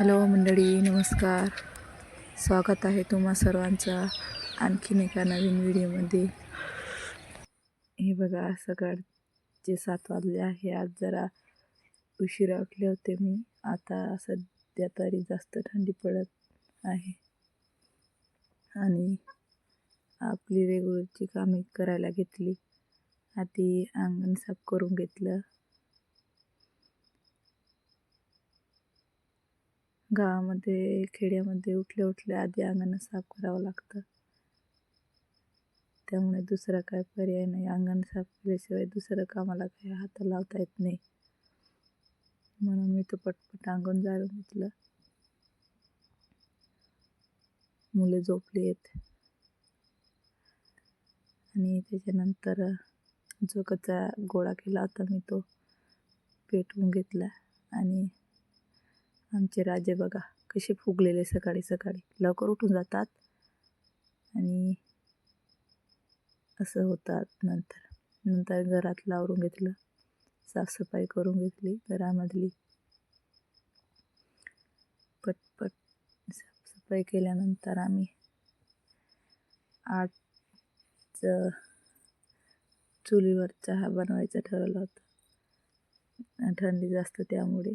Hello मंडळी नमस्कार. स्वागत आहे तुम्हा सर्वांचं आणखीन एका नवीन व्हिडिओमध्ये. हे बघा सकाळचे सात वाजले आहे आज जरा उशिरा उठले होते मी. आता सध्या तरी जास्त थंडी पडत आहे. आणि आपली रेग्युलरची कामे करायला घेतली. आधी अंगण साफ करून घेतलं. गावामध्ये खेड्यामध्ये उठल्या उठल्या आधी अंगण साफ करावं लागतं. त्यामुळे दुसरा काय पर्याय नाही. अंगण साफ केल्याशिवाय दुसरं कामाला काही हात लावता येत नाही. म्हणून मी तो पटपट अंगण जाळून घेतलं. मुले झोपली आहेत. आणि त्याच्यानंतर जो कचरा गोळा केला होता मी तो पेटवून घेतला. आणि आमचे राजे बघा कसे फुगलेले सकाळी सकाळी. लवकर उठून जातात आणि असं होतात नंतर. नंतर घरात लावरून घेतलं साफसफाई करून घेतली घरामधली. पटपट साफसफाई केल्यानंतर आम्ही आज चुलीवर चहा बनवायचं ठरवलं होतं. थंडी जास्त त्यामुळे.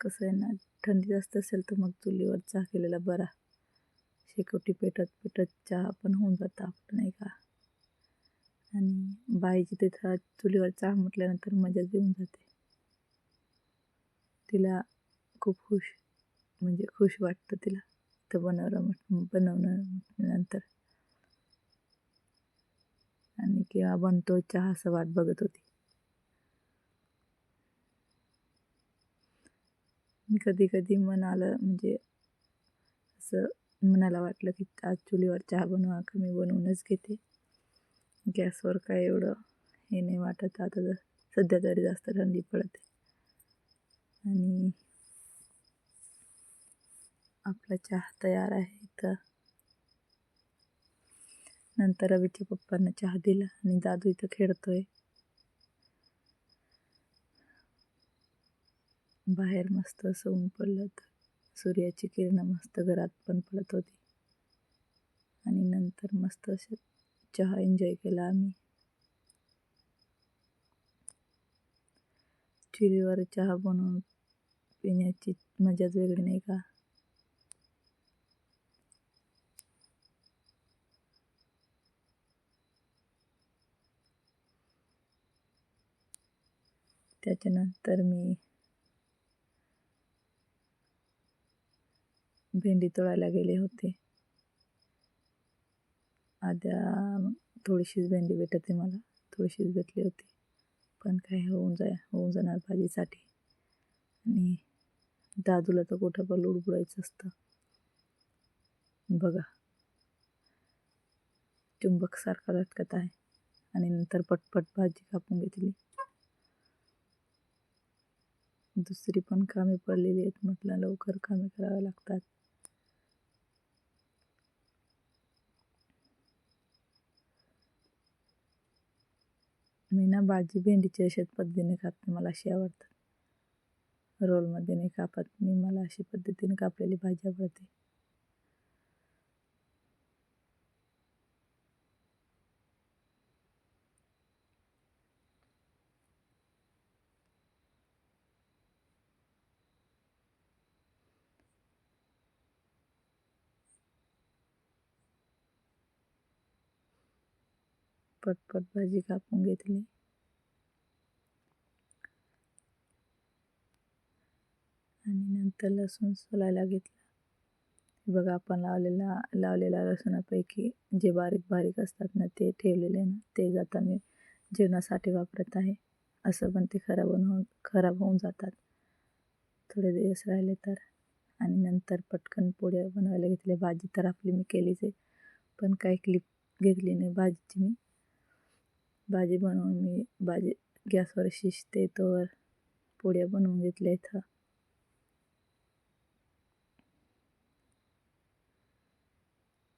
कसं आहे ना थंडी जास्त असेल तर मग चुलीवर चहा केलेला बरा. शेकोटी पेटत पेटत चहा पण होऊन जातं आपण नाही का? आणि बाईची तिथं चुलीवर चहा म्हटल्यानंतर मजाच येऊन जाते. तिला खूप खुश म्हणजे खुश वाटतं तिला तर बनवलं म्हट बनवणं म्हटल्यानंतर. आणि किंवा बनतो चहा असं वाट बघत होती. कधी कधी मनाला म्हणजे असं मनाला वाटलं की आज चुलीवर चहा बनवा का मी बनवूनच घेते. गॅसवर काय एवढं हे नाही वाटत. आता जर सध्या तरी जास्त थंडी पडते. आणि आपला चहा तयार आहे तर नंतर रवीच्या पप्पांना चहा दिला आणि दादू इथं खेळतोय. बाहेर मस्त असं ऊन पडलं तर सूर्याची किरणं मस्त घरात पण पडत होती. आणि नंतर मस्त असं चहा एन्जॉय केला आम्ही. चुलीवर चहा बनवून पिण्याची मजाच वेगळी नाही का? त्याच्यानंतर मी भेंडी तोडायला गेले होते. आद्या थोडीशीच भेंडी भेटते मला. थोडीशीच भेटली होती. पण काय होऊन जाय होऊन जाणार भाजीसाठी. आणि दादूला तर कुठं पण लुडबुडायचं असतं. बघा. चुंबकसारखा लटकत आहे. आणि नंतर पटपट भाजी कापून घेतली. दुसरी पण कामे पडलेली आहेत म्हटलं लवकर कामे करावे लागतात. मी ना भाजी भेंडीची अशाच पद्धतीने कापते मला अशी आवडतात. रोलमध्ये नाही कापत मी मला अशी पद्धतीने कापलेली भाजी आवडते. पटपट भाजी कापून घेतली. आणि नंतर लसूण सोलायला घेतला. बघा आपण लावलेला लावलेल्या लसूणापैकी जे बारीक बारीक असतात ना ते ठेवलेले ना ते जाता मी जेवणासाठी वापरत आहे. असं पण ते खराब होऊन खराब होऊन जातात. थोडे दिवस राहिले तर. आणि नंतर पटकन पोळ्या बनवायला घेतल्या. भाजी तर आपली मी केलीच आहे. पण काही क्लिप घेतली नाही भाजीची मी. भाजी बनवून मी भाजी गॅसवर शिजते तोवर पोळ्या बनवून घेतल्या इथं.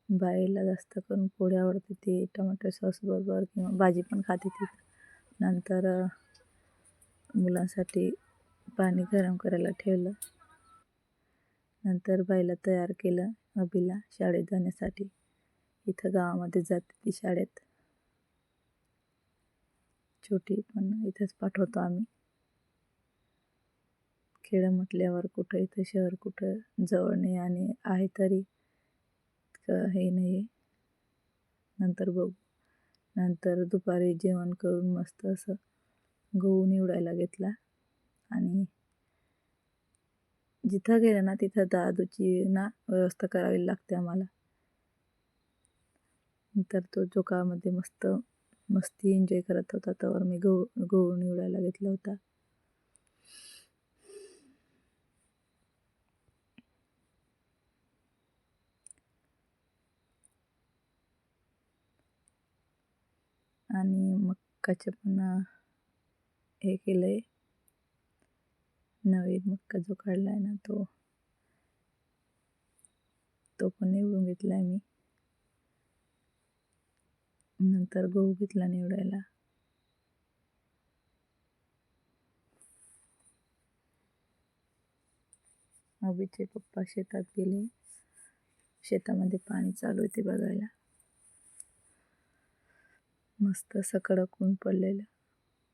बाईला जास्त करून पोळी आवडते ती टमाटर सॉस बरोबर किंवा भाजी पण खाते ती. नंतर मुलांसाठी पाणी गरम करायला ठेवलं. नंतर बाईला तयार केलं अभिला शाळेत जाण्यासाठी. इथं गावामध्ये जाते ती शाळेत. छोटी पण इथंच पाठवतो आम्ही. खेडं म्हटल्यावर कुठं इथं शहर कुठं जवळ नाही आणि आहे तरी हे नाही आहे नंतर बघू. नंतर दुपारी जेवण करून मस्त असं गहू निवडायला घेतला आणि जिथं गेलं ना तिथं दादूची ना व्यवस्था करावी लागते आम्हाला. नंतर तो चोकामध्ये मस्त मस्ती एन्जॉय करत होता त्यावर मी गहू गहू निवडायला घेतला होता. आणि मक्काचे पण हे केलं आहे नवीन मक्का जो काढला आहे ना तो तो पण निवडून घेतला आहे मी. नंतर गहू घेतला निवडायला. अभिचे पप्पा शेतात गेले. शेतामध्ये पाणी चालू आहे ते बघायला. मस्त असं ऊन पडलेलं.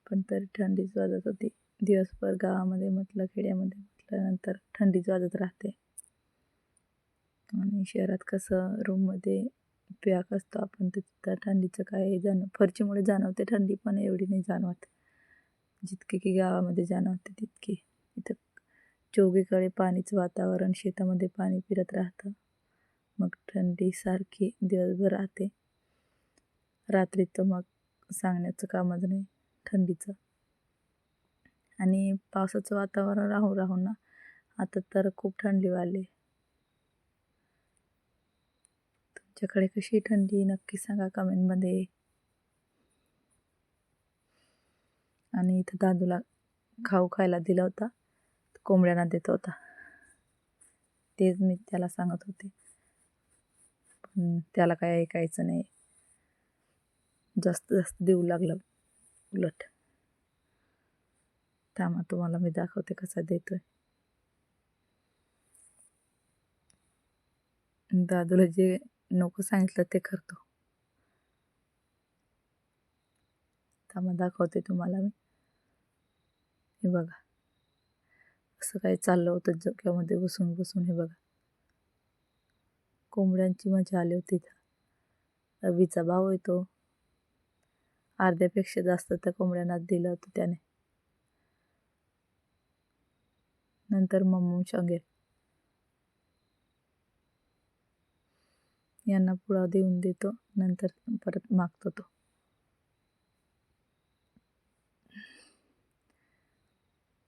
पण तरी थंडीच वाजत होती. दिवसभर गावामध्ये म्हटलं खेड्यामध्ये म्हटलं नंतर थंडीच वाजत राहते. आणि शहरात कसं रूममध्ये पॅक असतो आपण तिथं थंडीचं काय जाणं फरचीमुळे जाणवते थंडी पण एवढी नाही जाणवत. जितकी की गावामध्ये जाणवते तितकी. इथं चोगीकडे पाणीचं वातावरण शेतामध्ये पाणी फिरत राहतं. मग थंडी सारखी दिवसभर राहते. रात्री तर मग सांगण्याचं कामच नाही थंडीचं. आणि पावसाचं वातावरण राहून राहून ना आता तर खूप थंडी वाढली तुमच्याकडे कशी थंडी? नक्की सांगा कमेंटमध्ये आणि इथं दादूला खाऊ खायला दिला होता. कोंबड्यांना देत होता. तेच मी त्याला सांगत होते. पण त्याला काय ऐकायचं नाही. जास्त जास्त देऊ लागलं उलट. त्यामुळे तुम्हाला मी दाखवते कसा देतोय. दादूला जे नको सांगितलं ते करतो. त्यामुळे दाखवते तुम्हाला मी. हे बघा. असं काही चाललं होतं झोक्यामध्ये बसून बसून हे बघा. कोंबड्यांची मजा आली होती इथं. रवीचा भाव येतो अर्ध्यापेक्षा जास्त त्या कोंबड्यांना दिलं होतं त्याने. नंतर मम्मू सांगेल यांना पुढा देऊन देतो नंतर परत मागतो तो.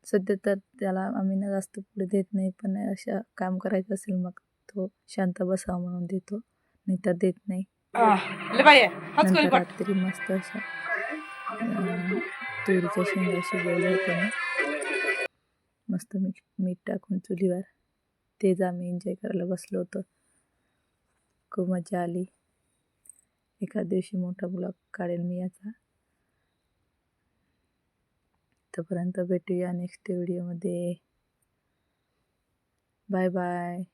सध्या तर त्याला आम्ही ना जास्त पुढे देत नाही पण अशा काम करायचं असेल मग तो शांत बसावा म्हणून देतो नाही. तर देत नाही नंतर रात्री मस्त अशा तुरीच्या शेंगा शिजवल्या होत्या. मी मस्त मीठ मीठ टाकून चुलीवर तेच आम्ही एन्जॉय करायला बसलो होतो. खूप मजा आली. एका दिवशी मोठा ब्लॉग काढेल मी याचा. तोपर्यंत भेटूया नेक्स्ट व्हिडिओमध्ये बाय बाय